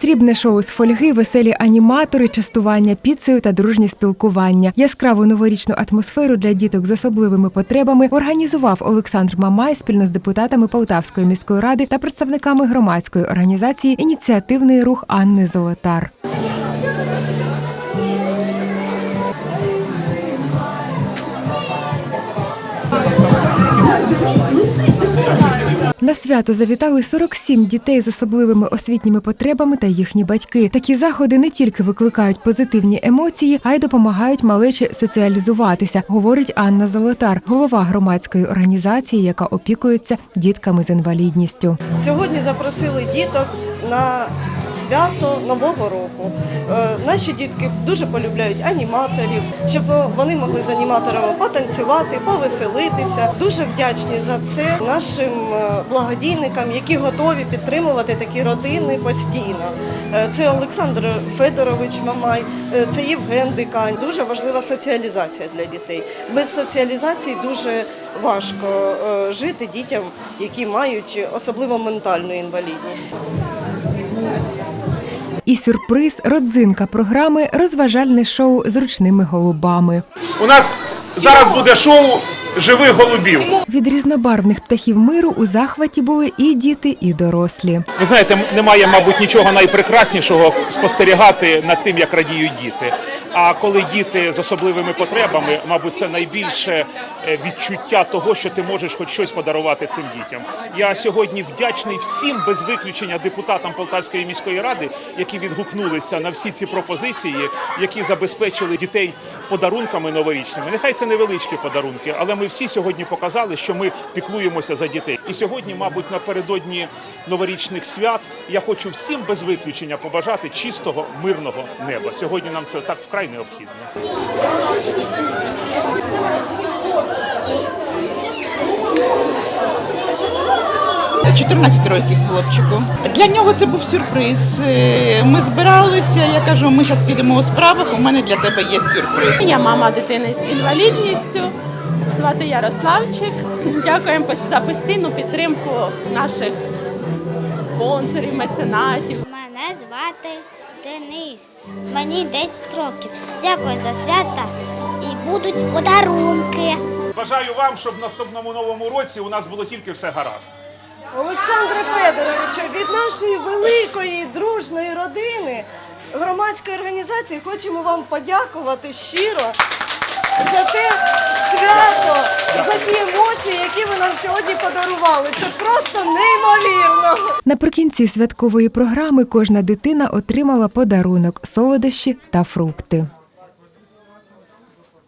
Срібне шоу з фольги, веселі аніматори, частування піцею та дружнє спілкування. Яскраву новорічну атмосферу для діток з особливими потребами організував Олександр Мамай спільно з депутатами Полтавської міської ради та представниками громадської організації Ініціативний рух Анни Золотар. На свято завітали 47 дітей з особливими освітніми потребами та їхні батьки. Такі заходи не тільки викликають позитивні емоції, а й допомагають малечі соціалізуватися, говорить Анна Золотар, голова громадської організації, яка опікується дітками з інвалідністю. Сьогодні запросили діток на свято Нового року. Е, Наші дітки дуже полюбляють аніматорів, щоб вони могли з аніматорами потанцювати, повеселитися. Дуже вдячні за це нашим е, благодійникам, які готові підтримувати такі родини постійно. Е, Це Олександр Федорович Мамай, це Євген Дикань. Дуже важлива соціалізація для дітей. Без соціалізації дуже важко жити дітям, які мають особливо ментальну інвалідність. І сюрприз родзинка програми розважальне шоу з ручними голубами. У нас зараз буде шоу живих голубів. Від різнобарвних птахів миру у захваті були і діти, і дорослі. Ви знаєте, немає, мабуть, нічого найпрекраснішого спостерігати над тим, як радіють діти. А коли діти з особливими потребами, мабуть, це найбільше е, відчуття того, що ти можеш хоч щось подарувати цим дітям. Я сьогодні вдячний всім без виключення депутатам Полтавської міської ради, які відгукнулися на всі ці пропозиції, які забезпечили дітей подарунками новорічними. Нехай це невеличкі подарунки, але ми всі сьогодні показали, що ми піклуємося за дітей. І сьогодні, мабуть, напередодні новорічних свят я хочу всім без виключення побажати чистого мирного неба. Сьогодні нам це так вкрай необхідно. 14 років хлопчику. Для нього це був сюрприз. Е, Ми збиралися. Я кажу, ми зараз підемо у справах. У мене для тебе є сюрприз. Я мама дитини з інвалідністю. Звати Ярославчик. Дякуємо за постійну підтримку наших спонсорів, меценатів. Мене звати Денис. Мені 10 років. Дякую за свята і будуть подарунки. Бажаю вам, щоб в наступному новому році у нас було тільки все гаразд. Олександре Федоровичу, від нашої великої дружної родини громадської організації хочемо вам подякувати щиро за те свято, за ті емоції, які ви нам сьогодні подарували. Це просто неймовірно. Наприкінці святкової програми кожна дитина отримала подарунок, солодощі та фрукти.